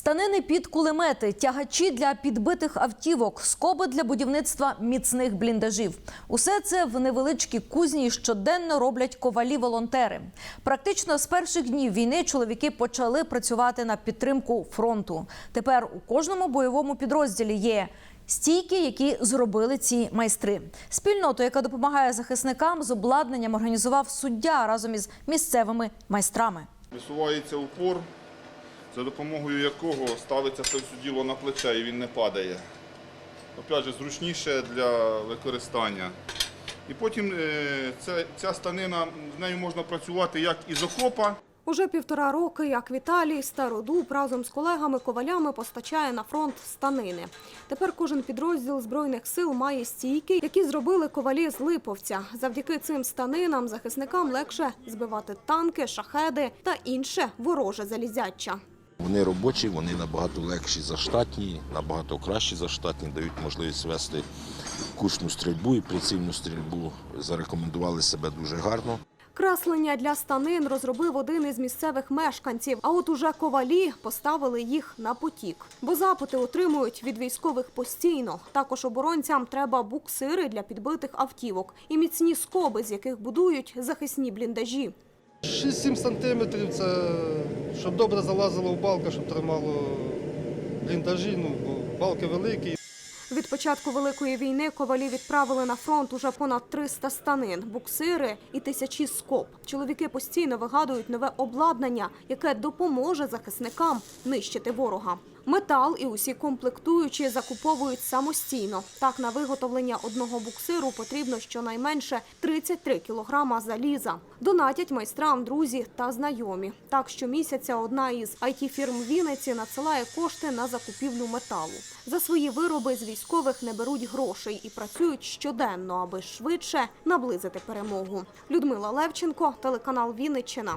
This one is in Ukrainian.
Станини під кулемети, тягачі для підбитих автівок, скоби для будівництва міцних бліндажів. Усе це в невеличкій кузні щоденно роблять ковалі-волонтери. Практично з перших днів війни чоловіки почали працювати на підтримку фронту. Тепер у кожному бойовому підрозділі є стійки, які зробили ці майстри. Спільноту, яка допомагає захисникам, з обладнанням організував суддя разом із місцевими майстрами. Висувається упор, за допомогою якого ставиться це все діло на плече і він не падає. Опять же, зручніше для використання. І потім е, ця, ця станина, з нею можна працювати як із окопа, Уже півтора роки, як Віталій Стародуб разом з колегами-ковалями постачає на фронт станини. Тепер кожен підрозділ збройних сил має стійки, які зробили ковалі з Липовця. Завдяки цим станинам захисникам легше збивати танки, шахеди та інше вороже залізяча. Вони робочі, вони набагато легші за штатні, набагато кращі за штатні, дають можливість вести кучну стрільбу і прицільну стрільбу. Зарекомендували себе дуже гарно. Креслення для станин розробив один із місцевих мешканців. А от уже ковалі поставили їх на потік. Бо запити отримують від військових постійно. Також оборонцям треба буксири для підбитих автівок і міцні скоби, з яких будують захисні бліндажі. 6-7 сантиметрів це щоб добре залазило в балка, щоб тримало бліндажі, ну, бо балки великі. Від початку великої війни ковалі відправили на фронт уже понад 300 станин, буксири і тисячі скоб. Чоловіки постійно вигадують нове обладнання, яке допоможе захисникам нищити ворога. Метал і усі комплектуючі закуповують самостійно. Так на виготовлення одного буксиру потрібно щонайменше 33 кілограма заліза. Донатять майстрам, друзі та знайомі. Так щомісяця одна із it фірм Вінниці надсилає кошти на закупівлю металу. За свої вироби з військових не беруть грошей і працюють щоденно, аби швидше наблизити перемогу. Людмила Левченко, телеканал Вінниччина.